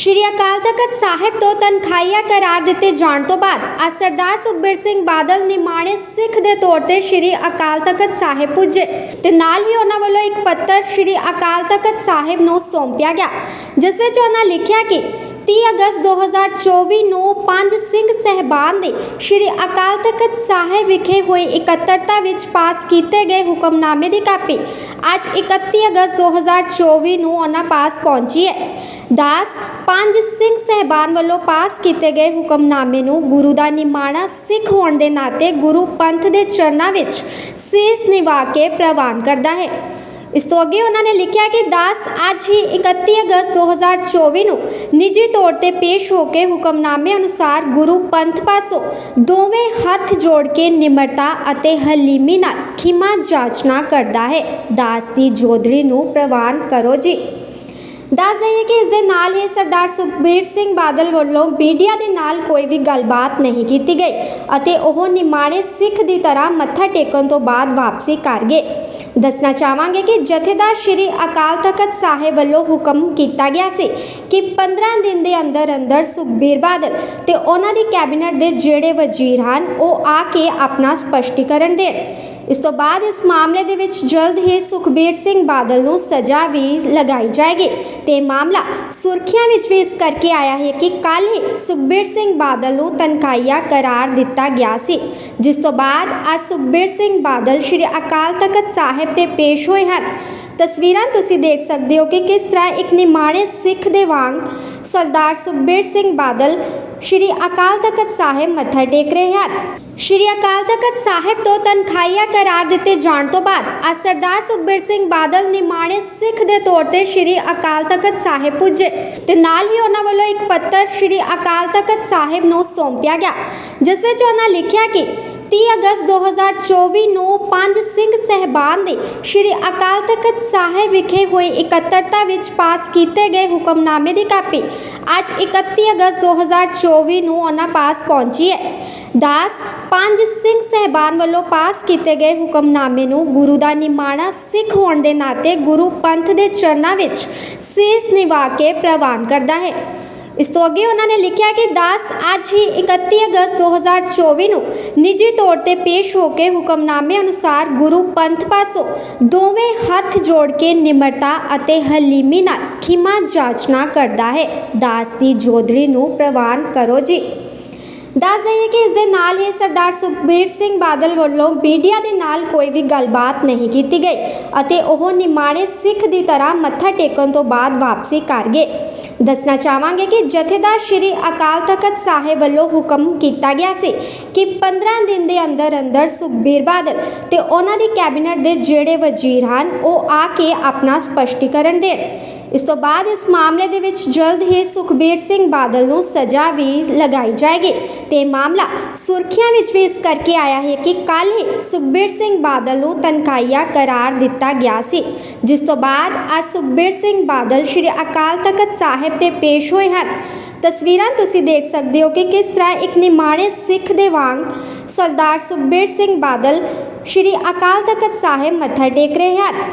ਸ਼੍ਰੀ ਅਕਾਲ ਤਖਤ ਸਾਹਿਬ ਤੋਂ ਤਨਖਾਹੀਆ ਕਰਾਰ ਦਿੱਤੇ ਜਾਣ ਤੋਂ ਬਾਅਦ ਅੱਜ ਸਰਦਾਰ ਸੁਖਬੀਰ ਸਿੰਘ ਬਾਦਲ ਨਿਮਾਣੇ ਸਿੱਖ ਦੇ ਤੌਰ ਤੇ ਸ਼੍ਰੀ ਅਕਾਲ ਤਖਤ ਸਾਹਿਬ ਪੁੱਜੇ ਤੇ ਨਾਲ ਹੀ ਉਹਨਾਂ ਵੱਲੋਂ ਇੱਕ ਪੱਤਰ ਸ਼੍ਰੀ ਅਕਾਲ ਤਖਤ ਸਾਹਿਬ ਨੂੰ ਸੌਂਪਿਆ ਗਿਆ, ਜਿਸ ਵਿੱਚ ਉਹਨਾਂ ਲਿਖਿਆ ਕਿ 30 ਅਗਸਤ 2024 ਨੂੰ ਪੰਜ ਸਿੰਘ ਸਹਿਬਾਨ ਦੇ ਸ਼੍ਰੀ ਅਕਾਲ ਤਖਤ ਸਾਹਿਬ ਵਿਖੇ ਹੋਈ ਇਕੱਤਰਤਾ ਵਿੱਚ ਪਾਸ ਕੀਤੇ ਗਏ ਹੁਕਮਨਾਮੇ ਦੀ ਕਾਪੀ ਅੱਜ 31 ਅਗਸਤ 2024 ਨੂੰ ਉਹਨਾਂ ਪਾਸ ਪਹੁੰਚੀ ਹੈ। ਦਾਸ ਪੰਜ ਸਿੰਘ ਸਹਿਬਾਨ ਵੱਲੋਂ ਪਾਸ ਕੀਤੇ ਗਏ ਹੁਕਮਨਾਮੇ ਨੂੰ ਗੁਰੂ ਦਾ ਨਿਮਾਣਾ ਸਿੱਖ ਹੋਣ ਦੇ ਨਾਤੇ ਗੁਰੂ ਪੰਥ ਦੇ ਚਰਨਾਂ ਵਿੱਚ ਸੀਸ ਨਿਵਾ ਕੇ ਪ੍ਰਵਾਨ ਕਰਦਾ ਹੈ। ਇਸ ਤੋਂ ਅੱਗੇ ਉਹਨਾਂ ਨੇ ਲਿਖਿਆ ਕਿ ਦਾਸ ਅੱਜ ਹੀ 31 ਅਗਸਤ 2024 ਨੂੰ ਨਿੱਜੀ ਤੌਰ ਤੇ ਪੇਸ਼ ਹੋ ਕੇ ਹੁਕਮਨਾਮੇ ਅਨੁਸਾਰ ਗੁਰੂ ਪੰਥ ਪਾਸੋਂ ਦੋਵੇਂ ਹੱਥ ਜੋੜ ਕੇ ਨਿਮਰਤਾ ਅਤੇ ਹਲੀਮੀ ਨਾਲ ਖਿਮਾ ਜਾਚਨਾ ਕਰਦਾ ਹੈ। ਦਾਸ ਦੀ ਜੋਦੜੀ ਨੂੰ ਪ੍ਰਵਾਨ ਕਰੋ ਜੀ। ਦੱਸ ਦਈਏ ਕਿ ਇਸ ਦੇ ਨਾਲ ਹੀ ਸਰਦਾਰ ਸੁਖਬੀਰ ਸਿੰਘ ਬਾਦਲ ਵੱਲੋਂ ਮੀਡੀਆ ਦੇ ਨਾਲ ਕੋਈ ਵੀ ਗੱਲਬਾਤ ਨਹੀਂ ਕੀਤੀ ਗਈ ਅਤੇ ਉਹ ਨਿਮਾਣੇ ਸਿੱਖ ਦੀ ਤਰ੍ਹਾਂ ਮੱਥਾ ਟੇਕਣ ਤੋਂ ਬਾਅਦ ਵਾਪਸੀ ਕਰ ਗਏ। ਦੱਸਣਾ ਚਾਹਾਂਗੇ ਕਿ ਜਥੇਦਾਰ ਸ਼੍ਰੀ ਅਕਾਲ ਤਖਤ ਸਾਹਿਬ ਵੱਲੋਂ ਹੁਕਮ ਕੀਤਾ ਗਿਆ ਸੀ ਕਿ 15 ਦਿਨ ਦੇ ਅੰਦਰ ਅੰਦਰ ਸੁਖਬੀਰ ਬਾਦਲ ਤੇ ਉਹਨਾਂ ਦੀ ਕੈਬਨਿਟ ਦੇ ਜਿਹੜੇ ਵਜ਼ੀਰ ਹਨ, ਉਹ ਆ ਕੇ ਆਪਣਾ ਸਪਸ਼ਟੀਕਰਨ ਦੇਣ। ਇਸ ਤੋਂ ਬਾਅਦ ਇਸ ਮਾਮਲੇ ਦੇ ਵਿੱਚ ਜਲਦ ਹੀ ਸੁਖਬੀਰ ਸਿੰਘ ਬਾਦਲ ਨੂੰ ਸਜ਼ਾ ਵੀ ਲਗਾਈ ਜਾਏਗੀ ਤੇ ਮਾਮਲਾ ਸੁਰਖੀਆਂ ਵਿੱਚ ਵੀ ਇਸ ਕਰਕੇ ਆਇਆ ਹੈ ਕਿ ਕੱਲ ਹੀ ਸੁਖਬੀਰ ਸਿੰਘ ਬਾਦਲ ਨੂੰ ਤਨਖਾਹੀਆ ਕਰਾਰ ਦਿੱਤਾ ਗਿਆ ਸੀ। ਜਿਸ ਤੋਂ ਬਾਅਦ ਅੱਜ ਸੁਖਬੀਰ ਸਿੰਘ ਬਾਦਲ ਸ਼੍ਰੀ ਅਕਾਲ ਤਖਤ ਸਾਹਿਬ ਤੇ ਪੇਸ਼ ਹੋਏ ਹਨ। ਤਸਵੀਰਾਂ ਤੁਸੀਂ ਦੇਖ ਸਕਦੇ ਹੋ ਕਿ ਕਿਸ ਤਰ੍ਹਾਂ ਇੱਕ ਨਿਮਾਣੇ ਸਿੱਖ ਦੇ ਵਾਂਗ ਸਰਦਾਰ ਸੁਖਬੀਰ ਸਿੰਘ ਬਾਦਲ ਸ਼੍ਰੀ ਅਕਾਲ ਤਖਤ ਸਾਹਿਬ ਮੱਥਾ ਟੇਕ ਰਹੇ ਹਨ। ਸ਼੍ਰੀ ਅਕਾਲ ਤਖਤ ਸਾਹਿਬ ਤੋਂ ਤਨਖਾਹੀਆ ਕਰਾਰ ਦਿੱਤੇ ਜਾਣ ਤੋਂ ਬਾਅਦ ਅੱਜ ਸਰਦਾਰ ਸੁਖਬੀਰ ਸਿੰਘ ਬਾਦਲ ਨਿਮਾਣੇ ਸਿੱਖ ਦੇ ਤੌਰ ਤੇ ਸ਼੍ਰੀ ਅਕਾਲ ਤਖਤ ਸਾਹਿਬ ਪੁੱਜੇ ਤੇ ਨਾਲ ਹੀ ਉਹਨਾਂ ਵੱਲੋਂ ਇੱਕ ਪੱਤਰ ਸ਼੍ਰੀ ਅਕਾਲ ਤਖਤ ਸਾਹਿਬ ਨੂੰ ਸੌਂਪਿਆ ਗਿਆ, ਜਿਸ ਵਿੱਚ ਉਹਨਾਂ ਲਿਖਿਆ ਕਿ 30 ਅਗਸਤ 2024 ਨੂੰ ਪੰਜ ਸਿੰਘ ਸਹਿਬਾਨ ਦੇ ਸ਼੍ਰੀ ਅਕਾਲ ਤਖਤ ਸਾਹਿਬ ਵਿਖੇ ਹੋਈ ਇਕੱਤਰਤਾ ਵਿੱਚ ਪਾਸ ਕੀਤੇ ਗਏ ਹੁਕਮਨਾਮੇ ਦੀ ਕਾਪੀ ਅੱਜ 31 ਅਗਸਤ 2024 ਨੂੰ ਉਹਨਾਂ ਪਾਸ ਪਹੁੰਚੀ ਹੈ। ਦਾਸ ਪੰਜ ਸਿੰਘ ਸਹਿਬਾਨ ਵੱਲੋਂ ਪਾਸ ਕੀਤੇ ਗਏ ਹੁਕਮਨਾਮੇ ਨੂੰ ਗੁਰੂ ਦਾ ਨਿਮਾਣਾ ਸਿੱਖ ਹੋਣ ਦੇ ਨਾਤੇ ਗੁਰੂ ਪੰਥ ਦੇ ਚਰਨਾਂ ਵਿੱਚ ਸੀਸ ਨਿਵਾ ਕੇ ਪ੍ਰਵਾਨ ਕਰਦਾ ਹੈ। ਇਸ ਤੋਂ ਅੱਗੇ ਉਹਨਾਂ ਨੇ ਲਿਖਿਆ ਕਿ ਦਾਸ ਅੱਜ ਹੀ 31 ਅਗਸਤ 2024 ਨੂੰ ਨਿੱਜੀ ਤੌਰ ਤੇ ਪੇਸ਼ ਹੋ ਕੇ ਹੁਕਮਨਾਮੇ ਅਨੁਸਾਰ ਗੁਰੂ ਪੰਥ ਪਾਸੋਂ ਦੋਵੇਂ ਹੱਥ ਜੋੜ ਕੇ ਨਿਮਰਤਾ ਅਤੇ ਹਲੀਮੀ ਨਾਲ ਖਿਮਾ ਜਾਚਨਾ ਕਰਦਾ ਹੈ। ਦਾਸ ਦੀ ਜੋਦੜੀ ਨੂੰ ਪ੍ਰਵਾਨ ਕਰੋ ਜੀ। ਦੱਸ ਦਈਏ ਕਿ ਇਸ ਦੇ ਨਾਲ ਹੀ ਸਰਦਾਰ ਸੁਖਬੀਰ ਸਿੰਘ ਬਾਦਲ ਵੱਲੋਂ ਮੀਡੀਆ ਦੇ ਨਾਲ ਕੋਈ ਵੀ ਗੱਲਬਾਤ ਨਹੀਂ ਕੀਤੀ ਗਈ ਅਤੇ ਉਹ ਨਿਮਾਣੇ ਸਿੱਖ ਦੀ ਤਰ੍ਹਾਂ ਮੱਥਾ ਟੇਕਣ ਤੋਂ ਬਾਅਦ ਵਾਪਸੀ ਕਰ ਗਏ। ਦੱਸਣਾ ਚਾਹਾਂਗੇ ਕਿ ਜਥੇਦਾਰ ਸ਼੍ਰੀ ਅਕਾਲ ਤਖਤ ਸਾਹਿਬ ਵੱਲੋਂ ਹੁਕਮ ਕੀਤਾ ਗਿਆ ਸੀ ਕਿ 15 ਦਿਨ ਦੇ ਅੰਦਰ ਅੰਦਰ ਸੁਖਬੀਰ ਬਾਦਲ ਤੇ ਉਹਨਾਂ ਦੀ ਕੈਬਨਿਟ ਦੇ ਜਿਹੜੇ ਵਜ਼ੀਰ ਹਨ, ਉਹ ਆ ਕੇ ਆਪਣਾ ਸਪਸ਼ਟੀਕਰਨ ਦੇਣ। ਇਸ ਤੋਂ ਬਾਅਦ ਇਸ ਮਾਮਲੇ ਦੇ ਵਿੱਚ ਜਲਦ ਹੀ ਸੁਖਬੀਰ ਸਿੰਘ ਬਾਦਲ ਨੂੰ ਸਜ਼ਾ ਵੀ ਲਗਾਈ ਜਾਏਗੀ। ਤੇ ਮਾਮਲਾ ਸੁਰਖੀਆਂ ਵਿੱਚ ਵੀ ਇਸ ਕਰਕੇ ਆਇਆ ਹੈ ਕਿ ਕੱਲ ਹੀ ਸੁਖਬੀਰ ਸਿੰਘ ਬਾਦਲ ਨੂੰ ਤਨਖਾਹੀਆ ਕਰਾਰ ਦਿੱਤਾ ਗਿਆ ਸੀ। ਜਿਸ ਤੋਂ ਬਾਅਦ ਅੱਜ ਸੁਖਬੀਰ ਸਿੰਘ ਬਾਦਲ ਸ਼੍ਰੀ ਅਕਾਲ ਤਖਤ ਸਾਹਿਬ ਤੇ ਪੇਸ਼ ਹੋਏ ਹਨ। ਤਸਵੀਰਾਂ ਤੁਸੀਂ ਦੇਖ ਸਕਦੇ ਹੋ ਕਿ ਕਿਸ ਤਰ੍ਹਾਂ ਇੱਕ ਨਿਮਾਣੇ ਸਿੱਖ ਦੇ ਵਾਂਗ ਸਰਦਾਰ ਸੁਖਬੀਰ ਸਿੰਘ ਬਾਦਲ ਸ਼੍ਰੀ ਅਕਾਲ ਤਖਤ ਸਾਹਿਬ ਮੱਥਾ ਟੇਕ ਰਹੇ ਹਨ।